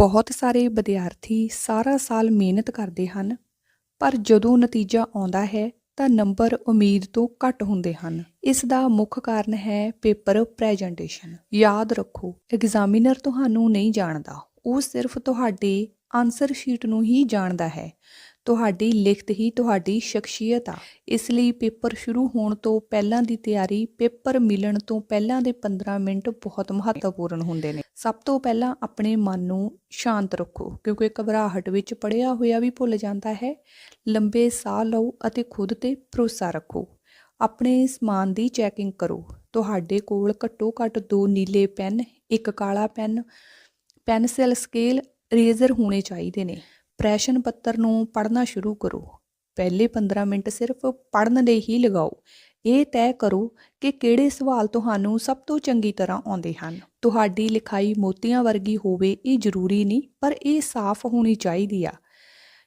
ਬਹੁਤ ਸਾਰੇ ਵਿਦਿਆਰਥੀ ਸਾਰਾ ਸਾਲ ਮਿਹਨਤ ਕਰਦੇ ਹਨ, ਪਰ ਜਦੋਂ ਨਤੀਜਾ ਆਉਂਦਾ ਹੈ ਤਾਂ ਨੰਬਰ ਉਮੀਦ ਤੋਂ ਘੱਟ ਹੁੰਦੇ ਹਨ। ਇਸ ਦਾ ਮੁੱਖ ਕਾਰਨ ਹੈ ਪੇਪਰ ਪ੍ਰੈਜੈਂਟੇਸ਼ਨ। ਯਾਦ ਰੱਖੋ, ਐਗਜ਼ਾਮੀਨਰ ਤੁਹਾਨੂੰ ਨਹੀਂ ਜਾਣਦਾ। ਉਹ ਸਿਰਫ ਤੁਹਾਡੇ ਆਨਸਰ ਸ਼ੀਟ ਨੂੰ ਹੀ ਜਾਣਦਾ ਹੈ। ਤੁਹਾਡੀ ਲਿਖਤ ਹੀ ਤੁਹਾਡੀ ਸ਼ਖਸੀਅਤ ਆ। ਇਸ ਲਈ ਪੇਪਰ ਸ਼ੁਰੂ ਹੋਣ ਤੋਂ ਪਹਿਲਾਂ ਦੀ ਤਿਆਰੀ ਪੇਪਰ ਮਿਲਣ ਤੋਂ ਪਹਿਲਾਂ ਦੇ 15 ਮਿੰਟ ਬਹੁਤ ਮਹੱਤਵਪੂਰਨ ਹੁੰਦੇ ਨੇ। ਸਭ ਤੋਂ ਪਹਿਲਾਂ ਆਪਣੇ ਮਨ ਨੂੰ ਸ਼ਾਂਤ ਰੱਖੋ, ਕਿਉਂਕਿ ਘਬਰਾਹਟ ਵਿੱਚ ਪੜਿਆ ਹੋਇਆ ਵੀ ਭੁੱਲ ਜਾਂਦਾ ਹੈ। ਲੰਬੇ ਸਾਹ ਲਓ ਅਤੇ ਖੁਦ ਤੇ ਭਰੋਸਾ ਰੱਖੋ। ਆਪਣੇ ਸਮਾਨ ਦੀ ਚੈਕਿੰਗ ਕਰੋ। ਤੁਹਾਡੇ ਕੋਲ ਘੱਟੋ ਘੱਟ ਦੋ ਨੀਲੇ ਪੈਨ, ਇੱਕ ਕਾਲਾ ਪੈਨ, ਪੈਨਸਿਲ ਸਕੇਲ, ਰੇਜ਼ਰ ਹੋਣੇ ਚਾਹੀਦੇ ਨੇ। ਪ੍ਰੈਸ਼ਨ ਪੱਤਰ ਨੂੰ ਪੜ੍ਹਨਾ ਸ਼ੁਰੂ ਕਰੋ। ਪਹਿਲੇ 15 ਮਿੰਟ ਸਿਰਫ ਪੜ੍ਹਨ ਲਈ ਹੀ ਲਗਾਓ। ਇਹ ਤੈਅ ਕਰੋ ਕਿ ਕਿਹੜੇ ਸਵਾਲ ਤੁਹਾਨੂੰ ਸਭ ਤੋਂ ਚੰਗੀ ਤਰ੍ਹਾਂ ਆਉਂਦੇ ਹਨ। ਤੁਹਾਡੀ ਲਿਖਾਈ ਮੋਤੀਆਂ ਵਰਗੀ ਹੋਵੇ ਇਹ ਜ਼ਰੂਰੀ ਨਹੀਂ, ਪਰ ਇਹ ਸਾਫ਼ ਹੋਣੀ ਚਾਹੀਦੀ ਆ।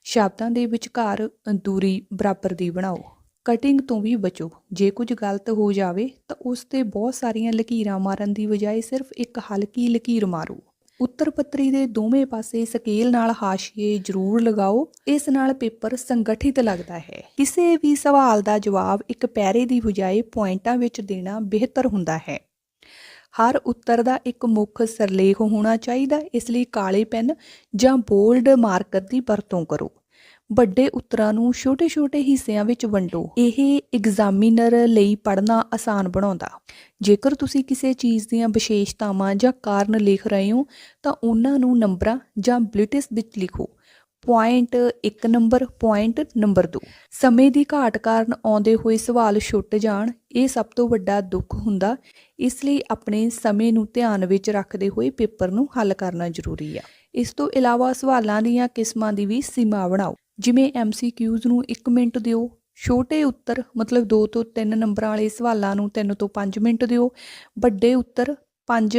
ਸ਼ਬਦਾਂ ਦੇ ਵਿਚਕਾਰ ਦੂਰੀ ਬਰਾਬਰ ਦੀ ਬਣਾਓ। ਕਟਿੰਗ ਤੋਂ ਵੀ ਬਚੋ। ਜੇ ਕੁਝ ਗਲਤ ਹੋ ਜਾਵੇ, ਤਾਂ ਉਸ ਤੇ ਬਹੁਤ ਸਾਰੀਆਂ ਲਕੀਰਾਂ ਮਾਰਨ ਦੀ ਬਜਾਏ ਸਿਰਫ ਇੱਕ ਹਲਕੀ ਲਕੀਰ ਮਾਰੋ। ਉੱਤਰ ਪੱਤਰੀ ਦੇ ਦੋਵੇਂ ਪਾਸੇ ਸਕੇਲ ਨਾਲ ਹਾਸ਼ੀਏ ਜ਼ਰੂਰ ਲਗਾਓ। ਇਸ ਨਾਲ ਪੇਪਰ ਸੰਗਠਿਤ ਲੱਗਦਾ ਹੈ। ਕਿਸੇ ਵੀ ਸਵਾਲ ਦਾ ਜਵਾਬ ਇੱਕ ਪੈਰੇ ਦੀ ਬਜਾਏ ਪੁਆਇੰਟਾਂ ਵਿੱਚ ਦੇਣਾ ਬਿਹਤਰ ਹੁੰਦਾ ਹੈ। ਹਰ ਉੱਤਰ ਦਾ ਇੱਕ ਮੁੱਖ ਸਿਰਲੇਖ ਹੋਣਾ ਚਾਹੀਦਾ, ਇਸ ਲਈ ਕਾਲੇ ਪੈਨ ਜਾਂ ਬੋਲਡ ਮਾਰਕਰ ਦੀ ਵਰਤੋਂ ਕਰੋ। ਵੱਡੇ ਉੱਤਰਾਂ ਨੂੰ ਛੋਟੇ-ਛੋਟੇ ਹਿੱਸਿਆਂ ਵਿੱਚ ਵੰਡੋ। ਇਹ ਐਗਜ਼ਾਮੀਨਰ ਲਈ ਪੜ੍ਹਨਾ ਆਸਾਨ ਬਣਾਉਂਦਾ। ਜੇਕਰ ਤੁਸੀਂ ਕਿਸੇ ਚੀਜ਼ ਦੀਆਂ ਵਿਸ਼ੇਸ਼ਤਾਵਾਂ ਜਾਂ ਕਾਰਨ ਲਿਖ ਰਹੇ ਹੋ, ਤਾਂ ਉਹਨਾਂ ਨੂੰ ਨੰਬਰਾਂ ਜਾਂ ਬੁਲੇਟਿਸ ਵਿੱਚ ਲਿਖੋ। ਪੁਆਇੰਟ 1 ਨੰਬਰ ਪੁਆਇੰਟ ਨੰਬਰ 2 ਸਮੇਂ ਦੀ ਘਾਟ ਕਾਰਨ ਆਉਂਦੇ ਹੋਏ ਸਵਾਲ ਛੁੱਟ ਜਾਣ, ਇਹ ਸਭ ਤੋਂ ਵੱਡਾ ਦੁੱਖ ਹੁੰਦਾ। ਇਸ ਲਈ ਆਪਣੇ ਸਮੇਂ ਨੂੰ ਧਿਆਨ ਵਿੱਚ ਰੱਖਦੇ ਹੋਏ ਪੇਪਰ ਨੂੰ ਹੱਲ ਕਰਨਾ ਜ਼ਰੂਰੀ ਆ। ਇਸ ਤੋਂ ਇਲਾਵਾ ਸਵਾਲਾਂ ਦੀਆਂ ਕਿਸਮਾਂ ਦੀ ਵੀ ਸੀਮਾ ਬਣਾਓ। ਜਿਵੇਂ ਐਮਸੀਕਿਊਜ਼ ਨੂੰ 1 ਮਿੰਟ ਦਿਓ। ਛੋਟੇ ਉੱਤਰ, ਮਤਲਬ 2 ਤੋਂ 3 ਨੰਬਰਾਂ ਵਾਲੇ ਸਵਾਲਾਂ ਨੂੰ 3 ਤੋਂ 5 ਮਿੰਟ ਦਿਓ। ਵੱਡੇ ਉੱਤਰ 5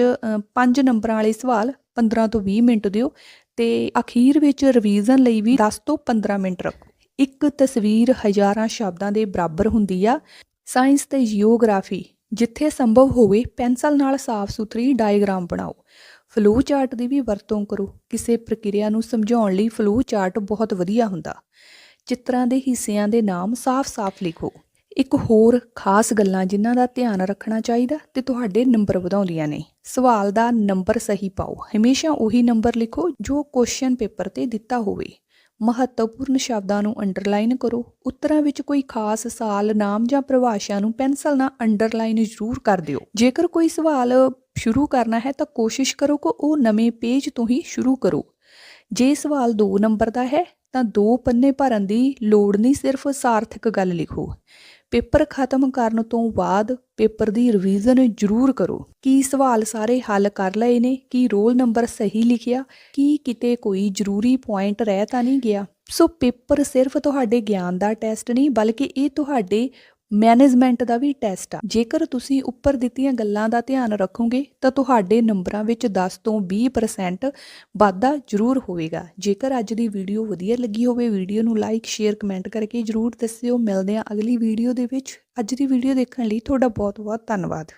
5 ਨੰਬਰਾਂ ਵਾਲੇ ਸਵਾਲ 15 ਤੋਂ 20 ਮਿੰਟ ਦਿਓ। ਤੇ ਅਖੀਰ ਵਿੱਚ ਰਿਵੀਜ਼ਨ ਲਈ ਵੀ 10 ਤੋਂ 15 ਮਿੰਟ ਰੱਖੋ। ਇੱਕ ਤਸਵੀਰ ਹਜ਼ਾਰਾਂ ਸ਼ਬਦਾਂ ਦੇ ਬਰਾਬਰ ਹੁੰਦੀ ਆ। ਸਾਇੰਸ ਤੇ ਜੀਓਗ੍ਰਾਫੀ ਜਿੱਥੇ ਸੰਭਵ ਹੋਵੇ ਪੈਨਸਲ ਨਾਲ ਸਾਫ਼ ਸੁਥਰੀ ਡਾਇਗਰਾਮ ਬਣਾਓ। ਫਲੋ ਚਾਰਟ ਦੀ ਵੀ ਵਰਤੋਂ ਕਰੋ। ਕਿਸੇ ਪ੍ਰਕਿਰਿਆ ਨੂੰ ਸਮਝਾਉਣ ਲਈ ਫਲੋ ਚਾਰਟ ਬਹੁਤ ਵਧੀਆ ਹੁੰਦਾ। ਚਿੱਤਰਾਂ ਦੇ ਹਿੱਸਿਆਂ ਦੇ ਨਾਮ ਸਾਫ਼-ਸਾਫ਼ ਲਿਖੋ। ਇੱਕ ਹੋਰ ਖਾਸ ਗੱਲਾਂ ਜਿਨ੍ਹਾਂ ਦਾ ਧਿਆਨ ਰੱਖਣਾ ਚਾਹੀਦਾ ਤੇ ਤੁਹਾਡੇ ਨੰਬਰ ਵਧਾਉਂਦੀਆਂ ਨੇ। ਸਵਾਲ ਦਾ ਨੰਬਰ ਸਹੀ ਪਾਓ। ਹਮੇਸ਼ਾ ਉਹੀ ਨੰਬਰ ਲਿਖੋ ਜੋ ਕੁਐਸਚਨ ਪੇਪਰ ਤੇ ਦਿੱਤਾ ਹੋਵੇ। ਮਹੱਤਵਪੂਰਨ ਸ਼ਬਦਾਂ ਨੂੰ ਅੰਡਰਲਾਈਨ ਕਰੋ। ਉੱਤਰਾਂ ਵਿੱਚ ਕੋਈ ਖਾਸ ਸਾਲ, ਨਾਮ ਜਾਂ ਪਰਿਭਾਸ਼ਾ ਨੂੰ ਪੈਨਸਲ ਨਾਲ ਅੰਡਰਲਾਈਨ ਜ਼ਰੂਰ ਕਰ ਦਿਓ। ਜੇਕਰ ਕੋਈ ਸਵਾਲ ਸ਼ੁਰੂ ਕਰਨਾ ਹੈ ਤਾਂ ਕੋਸ਼ਿਸ਼ ਕਰੋ ਕਿ ਉਹ ਨਵੇਂ ਪੇਜ ਤੋਂ ਹੀ ਸ਼ੁਰੂ ਕਰੋ। ਜੇ ਸਵਾਲ 2 ਨੰਬਰ ਦਾ ਹੈ ਤਾਂ ਦੋ ਪੰਨੇ ਭਰਨ ਦੀ ਲੋੜ ਨਹੀਂ, ਸਿਰਫ ਸਾਰਥਕ ਗੱਲ ਲਿਖੋ। ਪੇਪਰ ਖਤਮ ਕਰਨ ਤੋਂ ਬਾਅਦ ਪੇਪਰ ਦੀ ਰਿਵੀਜ਼ਨ ਜ਼ਰੂਰ ਕਰੋ। ਕੀ ਸਵਾਲ ਸਾਰੇ ਹੱਲ ਕਰ ਲਏ ਨੇ? ਕੀ ਰੋਲ ਨੰਬਰ ਸਹੀ ਲਿਖਿਆ? ਕੀ ਕਿਤੇ ਕੋਈ ਜ਼ਰੂਰੀ ਪੁਆਇੰਟ ਰਹਿ ਤਾਂ ਨਹੀਂ ਗਿਆ? ਸੋ ਪੇਪਰ ਸਿਰਫ ਤੁਹਾਡੇ ਗਿਆਨ ਦਾ ਟੈਸਟ ਨਹੀਂ, ਬਲਕਿ ਇਹ ਤੁਹਾਡੇ ਮੈਨੇਜਮੈਂਟ ਦਾ ਵੀ ਟੈਸਟ ਆ। ਜੇਕਰ ਤੁਸੀਂ ਉੱਪਰ ਦਿੱਤੀਆਂ ਗੱਲਾਂ ਦਾ ਧਿਆਨ ਰੱਖੋਗੇ, ਤਾਂ ਤੁਹਾਡੇ ਨੰਬਰਾਂ ਵਿੱਚ 10 ਤੋਂ 20% ਵਾਧਾ ਜ਼ਰੂਰ ਹੋਵੇਗਾ। ਜੇਕਰ ਅੱਜ ਦੀ ਵੀਡੀਓ ਵਧੀਆ ਲੱਗੀ ਹੋਵੇ, ਵੀਡੀਓ ਨੂੰ ਲਾਈਕ ਸ਼ੇਅਰ ਕਮੈਂਟ ਕਰਕੇ ਜ਼ਰੂਰ ਦੱਸਿਓ। ਮਿਲਦੇ ਹਾਂ ਅਗਲੀ ਵੀਡੀਓ ਦੇ ਵਿੱਚ। ਅੱਜ ਦੀ ਵੀਡੀਓ ਦੇਖਣ ਲਈ ਤੁਹਾਡਾ ਬਹੁਤ ਬਹੁਤ ਧੰਨਵਾਦ।